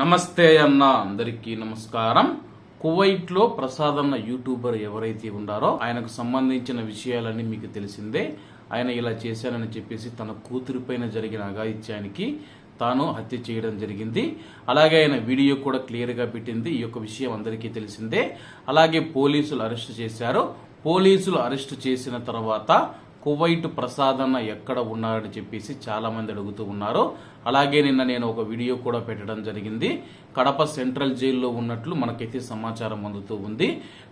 నమస్తే అన్న అందరికీ నమస్కారం. కువైట్లో ప్రసాద్ అన్న యూట్యూబర్ ఎవరైతే ఉన్నారో ఆయనకు సంబంధించిన విషయాలన్నీ మీకు తెలిసిందే. ఆయన ఇలా చేశానని చెప్పేసి తన కూతురు పైన జరిగిన అఘాయిత్యానికి తాను హత్య చేయడం జరిగింది. అలాగే ఆయన వీడియో కూడా క్లియర్గా పెట్టింది. ఈ యొక్క విషయం అందరికీ తెలిసిందే. అలాగే పోలీసులు అరెస్ట్ చేశారు. పోలీసులు అరెస్ట్ చేసిన తర్వాత కువైట్ ప్రసాద్ అన్న ఎక్కడ ఉన్నారని చెప్పేసి చాలామంది అడుగుతూ ఉన్నారు. అలాగే నిన్న నేను ఒక వీడియో కూడా పెట్టడం జరిగింది. కడప సెంట్రల్ జైల్లో ఉన్నట్లు మనకైతే సమాచారం అందుతూ ఉంది.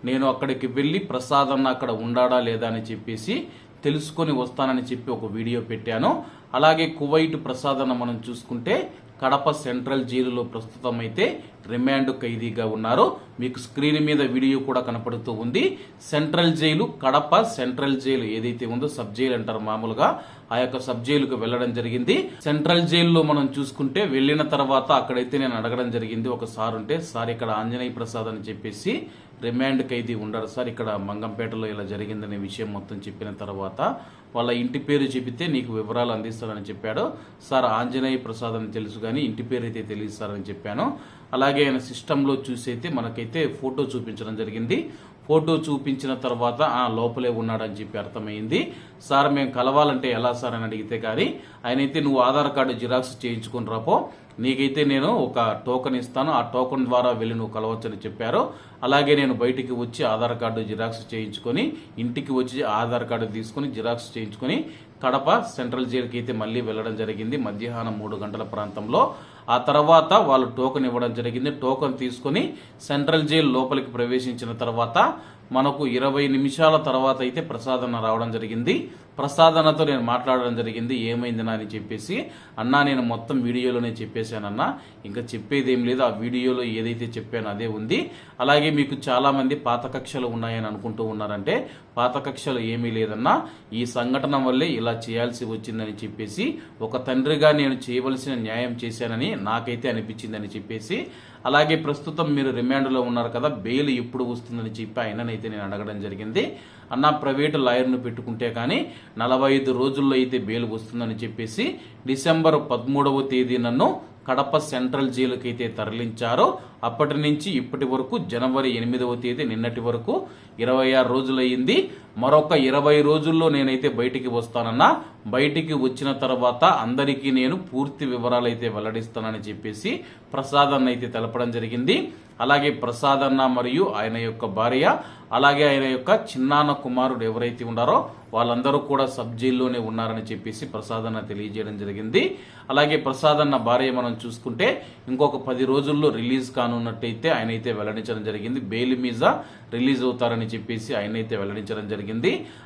నేను అక్కడికి వెళ్ళి ప్రసాద్ అన్న అక్కడ ఉండాడా లేదా అని చెప్పేసి తెలుసుకొని వస్తానని చెప్పి ఒక వీడియో పెట్టాను. అలాగే కువైట్ ప్రసాద్ అన్న మనం చూసుకుంటే కడప సెంట్రల్ జైలులో ప్రస్తుతం అయితే రిమాండ్ ఖైదీగా ఉన్నారు. మీకు స్క్రీన్ మీద వీడియో కూడా కనపడుతూ ఉంది. Central jail Kadapa central jail ఏదైతే ఉందో సబ్ జైలు అంటారు మామూలుగా ఆ యొక్క సబ్ జైలుకు వెళ్ళడం జరిగింది. సెంట్రల్ జైల్లో మనం చూసుకుంటే వెళ్ళిన తర్వాత అక్కడైతే నేను అడగడం జరిగింది. ఒక సార్ ఉంటే సార్ ఇక్కడ ఆంజనేయ ప్రసాద్ అని చెప్పేసి రిమాండ్ ఖైదీ ఉండరు సార్ ఇక్కడ మంగంపేటలో ఇలా జరిగిందనే విషయం మొత్తం చెప్పిన తర్వాత వాళ్ళ ఇంటి పేరు చెబితే నీకు వివరాలు అందిస్తానని చెప్పాడు. సార్ ఆంజనేయ ప్రసాద్ అని తెలుసు కానీ ఇంటి పేరు అయితే తెలియదు సార్ అని చెప్పాను. అలాగే ఆయన సిస్టంలో చూసి అయితే మనకైతే ఫోటో చూపించడం జరిగింది. ఫోటో చూపించిన తర్వాత ఆ లోపలే ఉన్నాడని చెప్పి అర్థమైంది. సార్ మేము కలవాలంటే ఎలా సార్? అని అడిగితే కానీ ఆయన అయితే నువ్వు ఆధార్ కార్డు జిరాక్స్ చేయించుకుని రాపో నీకైతే నేను ఒక టోకెన్ ఇస్తాను. ఆ టోకెన్ ద్వారా వెళ్ళి నువ్వు కలవచ్చని చెప్పారు. అలాగే నేను బయటికి వచ్చి ఆధార్ కార్డు జిరాక్స్ చేయించుకొని ఇంటికి వచ్చి ఆధార్ కార్డు తీసుకొని జిరాక్స్ చేయించుకొని కడప సెంట్రల్ జైలుకి అయితే మళ్ళీ వెళ్ళడం జరిగింది. మధ్యాహ్నం మూడు గంటల ప్రాంతంలో. ఆ తర్వాత వాళ్ళు టోకెన్ ఇవ్వడం జరిగింది. టోకెన్ తీసుకొని సెంట్రల్ జైలు లోపలికి ప్రవేశించిన తర్వాత మనకు ఇరవై నిమిషాల తర్వాత అయితే ప్రసాదన రావడం జరిగింది. ప్రసాదనతో నేను మాట్లాడడం జరిగింది. ఏమైంది అని చెప్పేసి అన్నా నేను మొత్తం వీడియోలోనే చెప్పేశానన్నా. ఇంకా చెప్పేది ఏం లేదు. ఆ వీడియోలో ఏదైతే చెప్పానో అదే ఉంది. అలాగే మీకు చాలా మంది పాత కక్షలు ఉన్నాయని అనుకుంటూ ఉన్నారంటే పాత కక్షలు ఏమీ లేదన్నా ఈ సంఘటన వల్లే ఇలా చేయాల్సి వచ్చిందని చెప్పేసి ఒక తండ్రిగా నేను చేయవలసిన న్యాయం చేశానని నాకైతే అనిపించిందని చెప్పేసి అలాగే ప్రస్తుతం మీరు రిమాండ్లో ఉన్నారు కదా బెయిల్ ఎప్పుడు వస్తుందని చెప్పి ఆయననైతే నేను అడగడం జరిగింది. అన్న ప్రైవేటు లాయర్ను పెట్టుకుంటే కానీ నలభై ఐదు రోజుల్లో అయితే బెయిల్ వస్తుందని చెప్పేసి డిసెంబర్ పదమూడవ తేదీ నన్ను కడప సెంట్రల్ జైలుకి అయితే తరలించారో. అప్పటి నుంచి ఇప్పటి వరకు జనవరి ఎనిమిదవ తేదీ నిన్నటి వరకు ఇరవై ఆరు రోజులయ్యింది. మరొక ఇరవై రోజుల్లో నేనైతే బయటికి వస్తానన్నా బయటికి వచ్చిన తర్వాత అందరికీ నేను పూర్తి వివరాలు అయితే వెల్లడిస్తానని చెప్పేసి ప్రసాద్ అన్న అయితే తెలపడం జరిగింది. అలాగే ప్రసాద్ అన్న మరియు ఆయన యొక్క భార్య అలాగే ఆయన యొక్క చిన్నాన్న కుమారుడు ఎవరైతే ఉన్నారో వాళ్ళందరూ కూడా సబ్ జైల్లోనే ఉన్నారని చెప్పేసి ప్రసాద్ అన్న తెలియజేయడం జరిగింది. అలాగే ప్రసాద్ అన్న భార్య మనం చూసుకుంటే ఇంకొక పది రోజుల్లో రిలీజ్ కానున్నట్టయితే ఆయనైతే వెల్లడించడం జరిగింది. బెయిల్ మీద రిలీజ్ అవుతారని చెప్పేసి ఆయన అయితే వెల్లడించడం జరిగింది.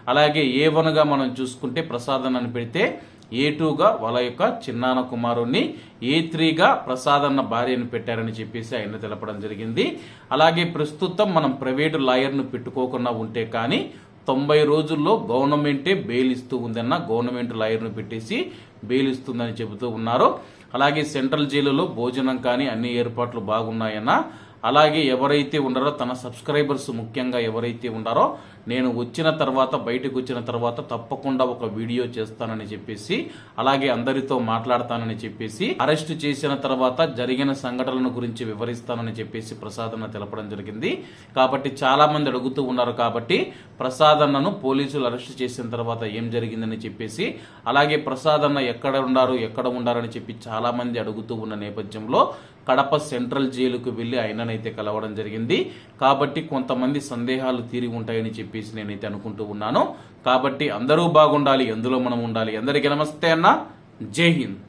అలాగే ఏ వన్గా మనం చూసుకుంటే ప్రసాద్ పెడితే ఏ టూగా వాళ్ళ యొక్క చిన్నాన కుమారుణ్ణి ఏ త్రీగా ప్రసాదన్న భార్యను పెట్టారని చెప్పేసి ఆయన తెలపడం జరిగింది. అలాగే ప్రస్తుతం మనం ప్రైవేటు లాయర్ను పెట్టుకోకుండా ఉంటే కానీ తొంభై రోజుల్లో గవర్నమెంటే బెయిల్ ఇస్తూ ఉందన్న గవర్నమెంట్ లాయర్ను పెట్టేసి బెయిల్ ఇస్తుందని చెబుతూ ఉన్నారు. అలాగే సెంట్రల్ జైలులో భోజనం కానీ అన్ని ఏర్పాట్లు బాగున్నాయన్న అలాగే ఎవరైతే ఉన్నారో తన సబ్స్క్రైబర్స్ ముఖ్యంగా ఎవరైతే ఉన్నారో నేను వచ్చిన తర్వాత బయటకు వచ్చిన తర్వాత తప్పకుండా ఒక వీడియో చేస్తానని చెప్పేసి అలాగే అందరితో మాట్లాడతానని చెప్పేసి అరెస్ట్ చేసిన తర్వాత జరిగిన సంఘటనల గురించి వివరిస్తానని చెప్పేసి ప్రసాదన్న తెలపడం జరిగింది. కాబట్టి చాలా మంది అడుగుతూ ఉన్నారు కాబట్టి ప్రసాదన్నను పోలీసులు అరెస్ట్ చేసిన తర్వాత ఏం జరిగిందని చెప్పేసి అలాగే ప్రసాదన్న ఎక్కడ ఉన్నారు ఎక్కడ ఉండారని చెప్పి చాలా మంది అడుగుతూ ఉన్న నేపథ్యంలో కడప సెంట్రల్ జైలుకు వెళ్ళి అయితే కలవడం జరిగింది. కాబట్టి కొంతమంది సందేహాలు తీరి ఉంటాయని చెప్పేసి నేనైతే అనుకుంటూ ఉన్నాను. కాబట్టి అందరూ బాగుండాలి ఎందులో మనం ఉండాలి. అందరికీ నమస్తే అన్న. జై హింద్.